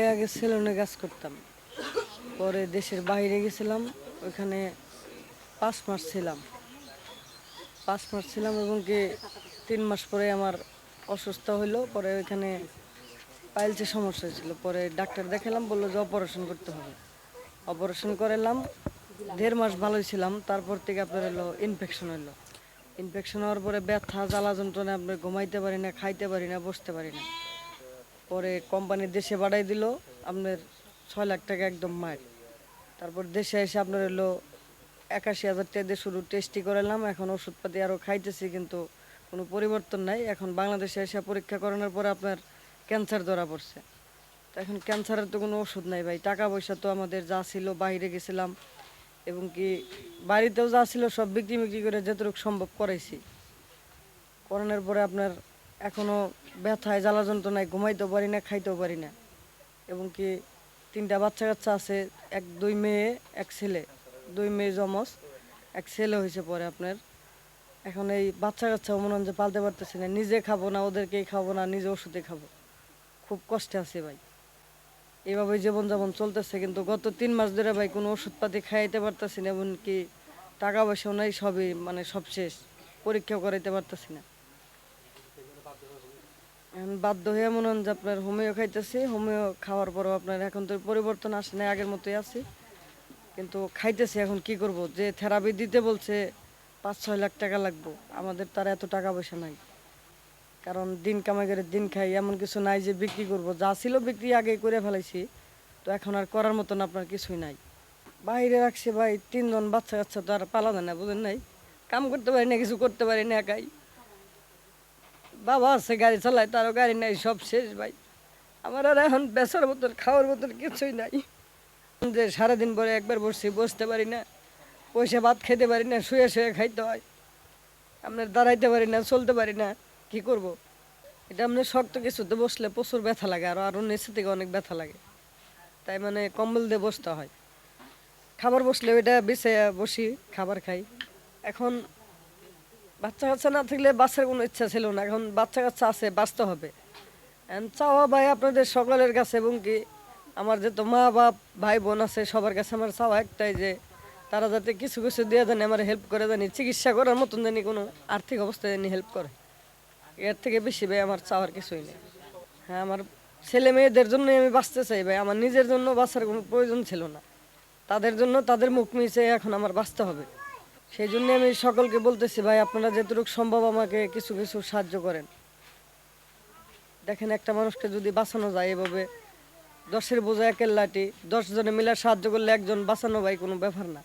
ভাই আগে সেলুনে কাজ করতাম। পরে দেশের বাইরে গেছিলাম, ওইখানে পাঁচ মাস ছিলাম। পাঁচ মাস ছিলাম এবং কি তিন মাস পরে আমার অসুস্থ হইল, পরে ওইখানে পাইলসের সমস্যা ছিল পরে ডাক্তার দেখালাম, বলল যে অপারেশন করতে হবে। অপারেশন করালাম, দেড় মাস ভালোই ছিলাম, তারপর থেকে আপনার হলো ইনফেকশন হইল। ইনফেকশন হওয়ার পরে ব্যথা, জ্বালা যন্ত্রণা আপনি ঘুমাইতে পারি না, খাইতে পারি না, বসতে পারি না। পরে কোম্পানি দেশে বাড়াই দিল, আপনার ছয় লাখ টাকা একদম মার তারপর দেশে এসে আপনার হলো একাশি হাজার টাকা দিয়ে শুরু টেস্টি করালাম, এখন ওষুধপাতি আরও খাইতেছি, কিন্তু কোনো পরিবর্তন নাই। এখন বাংলাদেশে এসে পরীক্ষা করানোর পরে আপনার ক্যান্সার ধরা পড়ছে। তো এখন ক্যান্সারের তো কোনো ওষুধ নাই ভাই টাকা পয়সা তো আমাদের যা ছিল, বাইরে গেছিলাম। এবং কি বাড়িতেও যা ছিল সব বিক্রি বিক্রি করে যতটুকু সম্ভব করাইছি। করানোর পরে আপনার এখনও ব্যথায়, জ্বালা যন্ত্রণায় ঘুমাইতেও পারি না, খাইতেও পারি না। এবং কি তিনটা বাচ্চা কাচ্চা আছে, এক দুই মেয়ে, এক ছেলে। দুই মেয়ে জমজ এক ছেলে হয়েছে পরে আপনার। এখন এই বাচ্চা কাচ্চা মনে হয় যে পালতে পারতেছি না। নিজে খাব না, ওদেরকেই খাব না, নিজে ওষুধে খাব। খুব কষ্টে আছে ভাই। এইভাবে জীবনযাপন চলতেছে, কিন্তু গত তিন মাস ধরে ভাই কোনো ওষুধপাতি খাইতে পারতেছি না, এমনকি টাকা পয়সাও নাই সবই মানে সব শেষ। পরীক্ষাও করাইতে পারতেছি না। এখন বাধ্য হয়ে মনে হন যে আপনার হোমিও খাইতেছি, হোমিও খাওয়ার পরও আপনার এখন তো পরিবর্তন আসে না আগের মতোই আছি। কিন্তু খাইতেছি, এখন কি করব? যে থেরাপি দিতে বলছে পাঁচ ছয় লাখ টাকা লাগবো। আমাদের তার এত টাকা পয়সা নাই। কারণ দিন কামাই করে দিন খাই, এমন কিছু নাই যে বিক্রি করব। যা ছিল বিক্রি আগে করে ফেলাইছি, তো এখন আর করার মতন আপনার কিছুই নাই। বাইরে রাখছি ভাই, তিনজন বাচ্চা কাচ্চা তো আর পালা যায় না, বুঝেন নাই? কাম করতে পারি না, কিছু করতে পারি না, একাই। বাবা আছে, গাড়ি চালায়, তারও গাড়ি নাই, সব শেষ ভাই। আমার আর এখন বেচার মতন, খাওয়ার মতন কিছুই নাই। যে সারাদিন পরে একবার বসছি, বসতে পারি না। পয়সা ভাত খেতে পারি না, শুয়ে শুয়ে খাইতে হয়। আপনার দাঁড়াইতে পারি না, চলতে পারি না, কি করব। এটা আপনার শক্ত কিছুতে বসলে প্রচুর ব্যথা লাগে, আর আরও নিচে থেকে অনেক ব্যথা লাগে। তাই মানে কম্বল দিয়ে বসতে হয়। খাবার বসলে ওইটা বিছে বসি, খাবার খাই। এখন বাচ্চা কাচ্চা না থাকলে বাচ্চার কোনো ইচ্ছা ছিল না। এখন বাচ্চা কাচ্চা আছে, বাঁচতে হবে। চাওয়া ভাই আপনাদের সকলের কাছে, এবং কি আমার যে তো মা, বাপ, ভাই, বোন আছে, সবার কাছে আমার চাওয়া একটাই যে তারা যাতে কিছু কিছু দিয়ে জানি, আমার হেল্প করে জানি, চিকিৎসা করার মতন জানি কোনো আর্থিক অবস্থায় জানি হেল্প করে। এর থেকে বেশি ভাই আমার চাওয়ার কিছুই নেই। হ্যাঁ আমার ছেলে মেয়েদের জন্যই আমি বাঁচতে চাই ভাই, আমার নিজের জন্য বাঁচার কোনো প্রয়োজন ছিল না। তাদের জন্য তাদের মুখ মিশে এখন আমার বাঁচতে হবে। সেই জন্য আমি সকলকে বলতেছি, ভাই, আপনারা যেটুকু সম্ভব আমাকে কিছু কিছু সাহায্য করেন। দেখেন, একটা মানুষকে যদি বাঁচানো যায় এভাবে, দশের বোঝা একের লাঠি, দশ জনে মিলে সাহায্য করলে একজন বাঁচানো ভাই কোনো ব্যাপার না।